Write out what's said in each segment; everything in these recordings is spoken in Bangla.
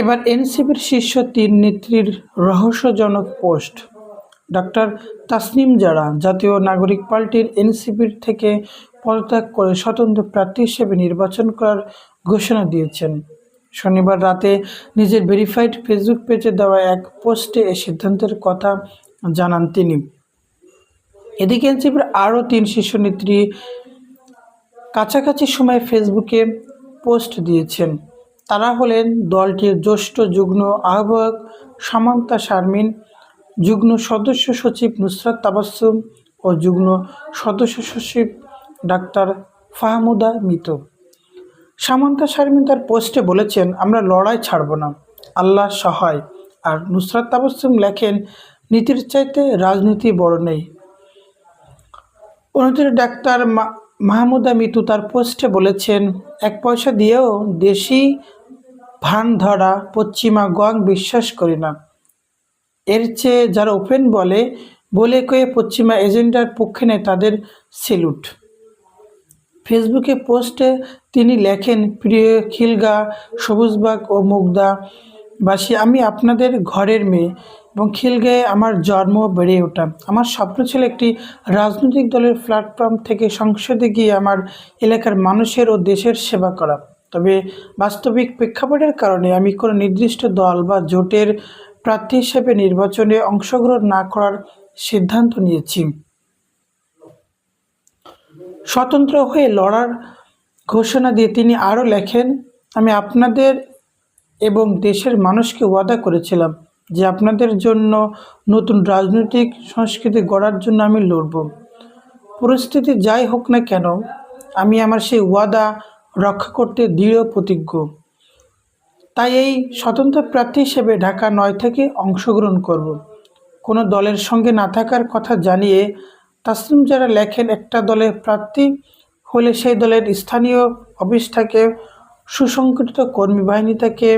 এবার এনসিপির শীর্ষ তিন নেত্রীর রহস্যজনক পোস্ট। ডক্টর তাসনিম জারা, জাতীয় নাগরিক পার্টির এনসিপির থেকে পদত্যাগ করে স্বতন্ত্র প্রার্থী হিসেবে নির্বাচন করার ঘোষণা দিয়েছেন। শনিবার রাতে নিজের ভেরিফাইড ফেসবুক পেজে দেওয়া এক পোস্টে এ সিদ্ধান্তের কথা জানান তিনি। এদিকে এনসিপির আরও তিন শীর্ষ নেত্রী কাছাকাছি সময়ে ফেসবুকে পোস্ট দিয়েছেন। তারা হলেন দলটির জ্যেষ্ঠ যুগ্ম আহ্বায়ক সামান্তা শারমিন, যুগ্ম সদস্য সচিব নুসরাত তাবাসুম ও যুগ্ম সদস্য সচিব ডাক্তার ফাহমুদা মিত। সামান্তা শারমিন তার পোস্টে বলেছেন, আমরা লড়াই ছাড়ব না, আল্লাহ সহায়। আর নুসরাত তাবাসুম লেখেন, নীতির চাইতে রাজনীতি বড় নেই। অন্যদিকে ডাক্তার মাহমুদা মিতু তার পোস্টে বলেছেন, এক পয়সা দিয়েও দেশি ভান ধরা পশ্চিমা গং বিশ্বাস করি না। এর চেয়ে যারা ওপেন বলে বলে কয়ে পশ্চিমা এজেন্ডার পক্ষে নেয় তাদের সেলুট। ফেসবুকে পোস্টে তিনি লেখেন, প্রিয় খিলগা, সবুজবাগ ও মুগদা বাসী আমি আপনাদের ঘরের মেয়ে এবং খিলগায়ে আমার জন্ম বেড়ে ওঠা। আমার স্বপ্ন ছিল একটি রাজনৈতিক দলের প্ল্যাটফর্ম থেকে সংসদে গিয়ে আমার এলাকার মানুষের ও দেশের সেবা করা। তবে বাস্তবিক প্রেক্ষাপটের কারণে আমি কোনো নির্দিষ্ট দল বা জোটের প্রার্থী হিসেবে নির্বাচনে অংশগ্রহণ না করার সিদ্ধান্ত নিয়েছি। স্বতন্ত্র হয়ে লড়ার ঘোষণা দিয়ে তিনি আরও লেখেন, আমি আপনাদের এবং দেশের মানুষকে ওয়াদা করেছিলাম যে আপনাদের জন্য নতুন রাজনৈতিক সংস্কৃতি গড়ার জন্য আমি লড়ব। পরিস্থিতি যাই হোক না কেন, আমি আমার সেই ওয়াদা রক্ষা করতে দৃঢ় প্রতিজ্ঞ। তাই এই স্বতন্ত্র প্রার্থী হিসেবে ঢাকা নয় থেকে অংশগ্রহণ করব। কোনো দলের সঙ্গে না থাকার কথা জানিয়ে তাসলিম যারা লেখেন, একটা দলের প্রার্থী হলে সেই দলের স্থানীয় অফিসটাকে সুসংগঠিত কর্মী বাহিনী থেকে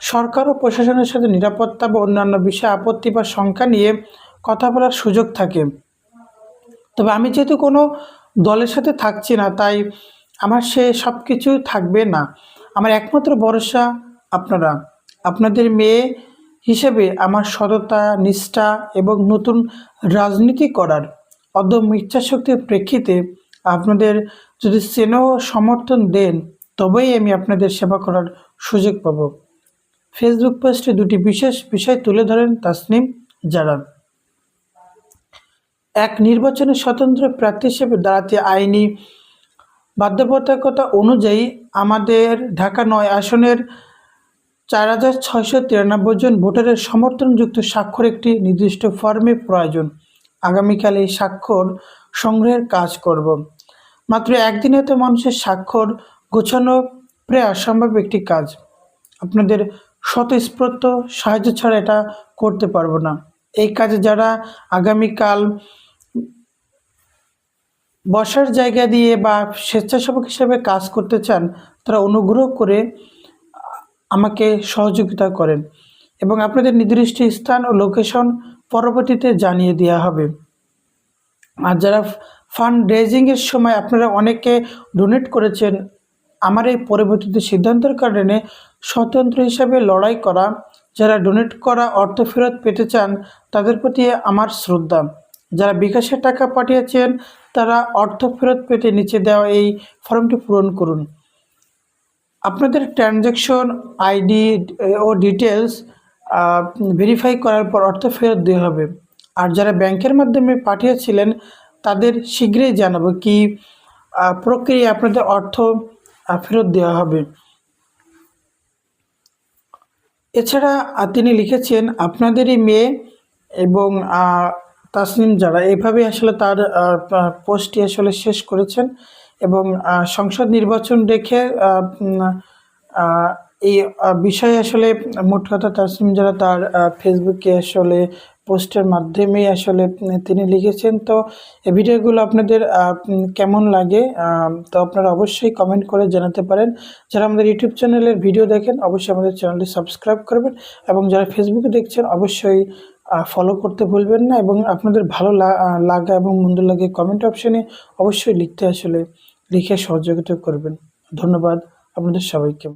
সরকার ও প্রশাসনের সাথে নিরাপত্তা বা অন্যান্য বিষয়ে আপত্তি বা শঙ্কা নিয়ে কথা বলার সুযোগ থাকে। তবে আমি যেহেতু কোনো দলের সাথে থাকছি না, তাই আমার সে সব কিছুই থাকবে না। আমার একমাত্র ভরসা আপনারা। আপনাদের মেয়ে হিসেবে আমার সততা, নিষ্ঠা এবং নতুন রাজনীতি করার অদম্য ইচ্ছাশক্তির প্রেক্ষিতে আপনাদের যদি স্নেহ সমর্থন দেন, তবেই আমি আপনাদের সেবা করার সুযোগ পাব। ফেসবুক পোস্টে দুটি বিশেষ বিষয় তুলে ধরেন তাসনিম জারান। এক, নির্বাচনে স্বতন্ত্র প্রার্থী হিসেবে দাঁড়াতে আইনি বাধ্যবাধকতা অনুযায়ী আমাদের ঢাকা নয় আসনের চার হাজার ছয়শো তিরানব্বই জন ভোটারের সমর্থনযুক্ত স্বাক্ষর একটি নির্দিষ্ট ফর্মে প্রয়োজন। আগামীকাল এই স্বাক্ষর সংগ্রহের কাজ করব। মাত্র একদিনে তো মানুষের স্বাক্ষর গোছানো প্রায় অসম্ভব একটি কাজ। আপনাদের স্বতঃস্ফূর্ত সাহায্য ছাড়া এটা করতে পারব না। এই কাজে যারা আগামীকাল বসার জায়গা দিয়ে বা স্বেচ্ছাসেবক হিসেবে কাজ করতে চান, তারা অনুগ্রহ করে আমাকে সহযোগিতা করেন এবং আপনাদের নির্দিষ্ট স্থান ও লোকেশন পরবর্তীতে জানিয়ে দেওয়া হবে। আর যারা ফান্ড রেজিংয়ের সময় আপনারা অনেকে ডোনেট করেছেন, আমার এই পরবর্তীতে সিদ্ধান্তের কারণে স্বতন্ত্র হিসাবে লড়াই করা, যারা ডোনেট করা অর্থ ফেরত পেতে চান, তাদের প্রতি আমার শ্রদ্ধা। যারা বিকাশের টাকা পাঠিয়েছেন তারা অর্থ ফেরত পেতে নিচে দেওয়া এই ফর্মটি পূরণ করুন। আপনাদের ট্রানজ্যাকশন আইডি ও ডিটেলস ভেরিফাই করার পর অর্থ ফেরত দেওয়া হবে। আর যারা ব্যাংকের মাধ্যমে পাঠিয়েছিলেন, তাদের শীঘ্রই জানাব কি প্রক্রিয়া আপনাদের অর্থ ফেরত দেওয়া হবে। এছাড়া তিনি লিখেছেন, আপনাদেরই মেয়ে এবং তাসনিম যারা এভাবে আসলে তার পোস্টটি আসলে শেষ করেছেন এবং সংসদ নির্বাচন রেখে এই বিষয়ে আসলে মোট কথা তাসনিম যারা তার ফেসবুকে আসলে পোস্টের মাধ্যমেই আসলে তিনি লিখেছেন। তো এই ভিডিওগুলো আপনাদের কেমন লাগে তো আপনারা অবশ্যই কমেন্ট করে জানাতে পারেন। যারা আমাদের ইউটিউব চ্যানেলের ভিডিও দেখেন, অবশ্যই আমাদের চ্যানেলটি সাবস্ক্রাইব করবেন এবং যারা ফেসবুকে দেখছেন, অবশ্যই ফলো করতে ভুলবেন না এবং আপনাদের ভালো লাগা এবং মন্দ লাগে কমেন্ট অপশানে অবশ্যই লিখতে আসলে লিখে সহযোগিতা করবেন। ধন্যবাদ আপনাদের সবাইকে।